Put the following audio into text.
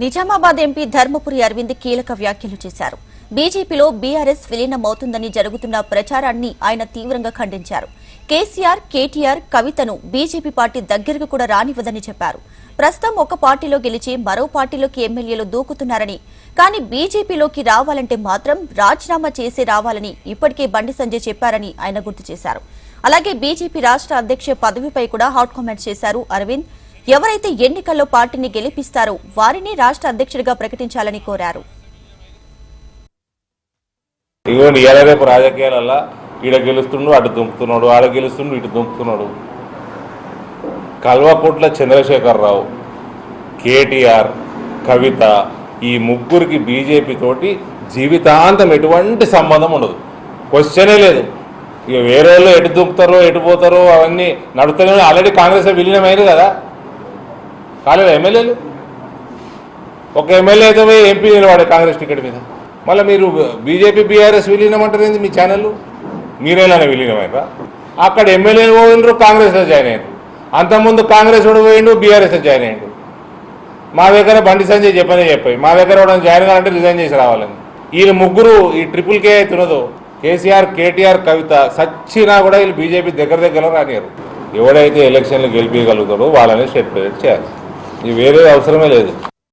Nizamabad MP Dharmapuri Arvind కీలక వ్యాఖ్యలు చేశారు. బీజేపీలో బీఆర్ఎస్ విలీనమవుతుందని జరుగుతున్న ప్రచారాన్ని ఆయన తీవ్రంగా ఖండించారు. కేసీఆర్ కేటీఆర్ కవితను బీజేపీ పార్టీ దగ్గరకు కూడా రానివ్వదని చెప్పారు. ప్రస్తుతం ఒక పార్టీలో గెలిచి మరో పార్టీలోకి ఎమ్మెల్యేలు దూకుతున్నారని కానీ బీజేపీలోకి రావాలంటే మాత్రం రాజీనామా చేసి రావాలని ఇప్పటికే బండి సంజయ్ చెప్పారని ఆయన గుర్తు చేశారు. అలాగే బీజేపీ రాష్ట్ర అధ్యక్ష పదవిపై కూడా హాట్ కామెంట్స్ చేశారు అరవింద్. ఎవరైతే ఎన్నికల్లో పార్టీని గెలిపిస్తారో వారిని రాష్ట్ర అధ్యక్షుడిగా ప్రకటించాలని కోరారు. ఇదిగోండి ఇవాళ రేపు రాజకీయాలల్లా ఈడ గెలుస్తుండు అటు దుంపుతున్నాడు ఆడ గెలుస్తుండు ఇటు దుంకుతున్నాడు. కల్వకుంట్ల చంద్రశేఖరరావు కేటీఆర్ కవిత ఈ ముగ్గురికి బీజేపీ తోటి జీవితాంతం ఎటువంటి సంబంధం ఉండదు. క్వశ్చనే లేదు. ఇక వేరే వాళ్ళు ఎటు దుంపుతారో ఎటు పోతారో అవన్నీ నడుస్తూనే ఆల్రెడీ కాంగ్రెస్ విలీనమైంది కదా. కాలేదు ఎమ్మెల్యేలు? ఒక ఎమ్మెల్యే అయితే పోయి ఎంపీ నిలబడే కాంగ్రెస్ టికెట్ మీద. మళ్ళీ మీరు బీజేపీ బీఆర్ఎస్ విలీనం అంటారు ఏంది మీ ఛానల్ మీరేలానే విలీనమైనరా అక్కడ ఎమ్మెల్యేలు పోయినరు కాంగ్రెస్లో జాయిన్ అయ్యారు అంతకుముందు కాంగ్రెస్ కూడా పోయిండు బీఆర్ఎస్లో జాయిన్ అయ్యిండు మా దగ్గర బండి సంజయ్ చెప్పనే చెప్పాయి. మా దగ్గర కూడా జాయిన్ కావాలంటే రిజైన్ చేసి రావాలని. వీళ్ళు ముగ్గురు ఈ ట్రిపుల్ కే అవుతున్నదో కేసీఆర్ కేటీఆర్ కవిత సచ్చినా కూడా వీళ్ళు బీజేపీ దగ్గర దగ్గర రానియరు ఎవడైతే ఎలక్షన్లు గెలిపించగలుగుతాడో వాళ్ళని స్టేట్ ప్రెసిడెంట్ చేయాలి. వేరే అవసరమే లేదు.